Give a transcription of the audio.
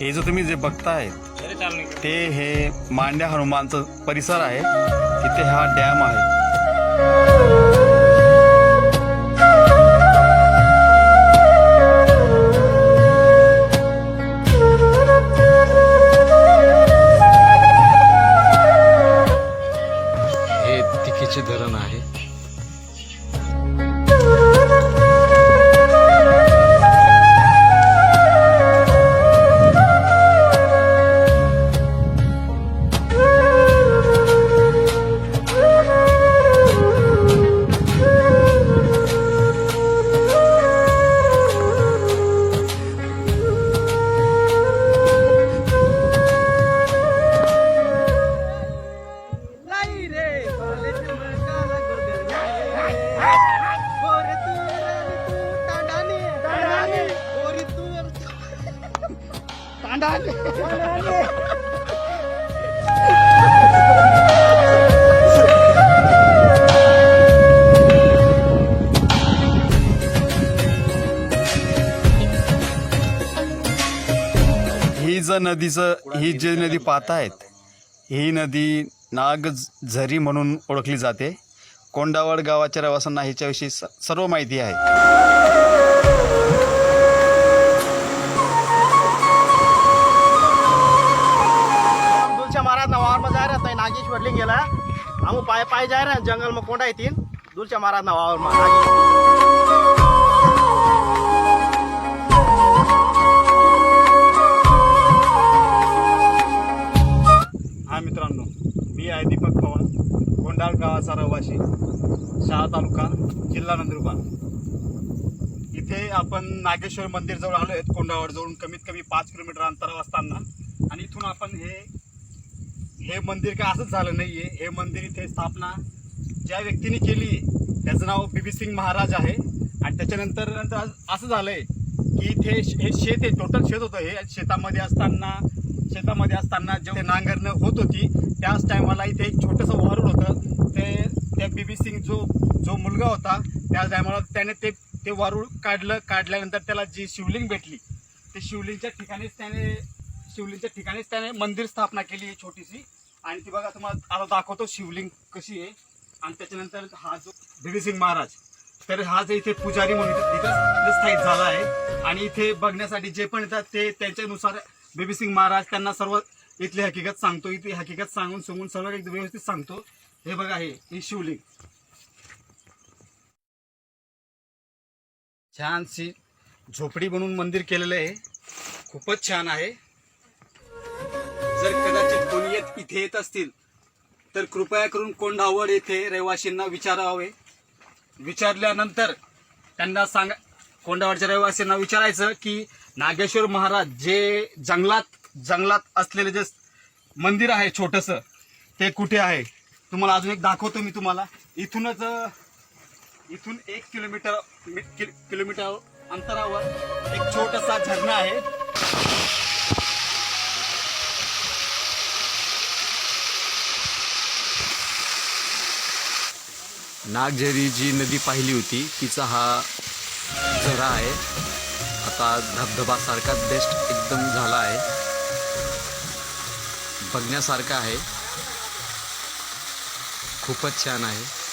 हे जो तुम्ही जे बघताय ते हे मांड्या हनुमानचं परिसर आहे. तिथे हा डॅम आहे. हे तिकीचे धरण आहे. तांडाने ही ज नदीचं ही जी नदी पाहतायत ही नदी नाग झरी म्हणून ओळखली जाते. कोंडावड गावाच्या रहिवाशांना ह्याच्याविषयी स- सर्व माहिती आहे. रहा था गेला. हम पाए पाए जा रहे जंगल में कोंडा तीन दूरच्या महाराज नावावर में हा मित्रांनो मी आहे दीपक पवार कोंडाळ गावाचा रहिवाशी शहा तालुका जिल्हा नंदुरबार. इथे आपण नागेश्वर मंदिर जवळ आलो आहेत कोंडावर जवळून कमीत कमी पाच किलोमीटर अंतरावर असताना. आणि इथून आपण हे हे मंदिर काय असंच झालं नाही आहे हे मंदिर इथे स्थापना ज्या व्यक्तीने केली त्याचं नाव बी सिंग महाराज आहे. आणि त्याच्यानंतर नंतर असं असं झालंय की इथे हे शेत आहे टोटल शेत होतं. हे शेतामध्ये असताना शेतामध्ये असताना जेव्हा नांगरणं होत होती त्याच टायमाला इथे एक छोटंसं वारूळ होतं. ते त्या बीबी सिंग जो जो मुलगा होता त्या टायमाला त्याने ते ते वारूळ काढलं. काढल्यानंतर त्याला जी शिवलिंग भेटली ते शिवलिंगच्या ठिकाणीच त्याने शिवलिंगच्या ठिकाणीच त्याने मंदिर स्थापना केली आहे छोटीशी. आणि ती बघा तुम्हाला आता दाखवतो शिवलिंग कशी आहे. आणि त्याच्यानंतर हा जो बीबी महाराज तर हा जे इथे पुजारी म्हणून इथं स्थायिक झाला आहे. आणि इथे बघण्यासाठी जे पण येतात ते त्यांच्यानुसार बीबी सिंग महाराज त्यांना सर्व इथली हकीकत सांगतो. इथली हकीकत सांगून सांगून सर्व एकदम व्यवस्थित सांगतो. हे बघा हे शिवलिंग. छानशी झोपडी बनवून मंदिर केलेलं आहे. खूपच छान आहे. जर कदाचित कोणी येत इथे येत असतील तर कृपया करून कोंढावड येथे रहिवासींना विचारावे. विचारल्यानंतर त्यांना सांगा कोंढावडच्या रहिवासींना विचारायचं की नागेश्वर महाराज जे जंगलात जंगलात असलेले जे मंदिर आहे छोटस ते कुठे आहे? तुम्हाला अजून एक दाखवतो मी तुम्हाला. इथूनच इथून एक किलोमीटर मी- किलोमीटर अंतरावर एक छोटासा झरणा आहे. नागझरी जी नदी पाहिली होती. तिचा हा झरा आहे. आता धबधबासारखा बेस्ट एकदम झाला आहे. बघण्यासारखा आहे. खूपच छान आहे.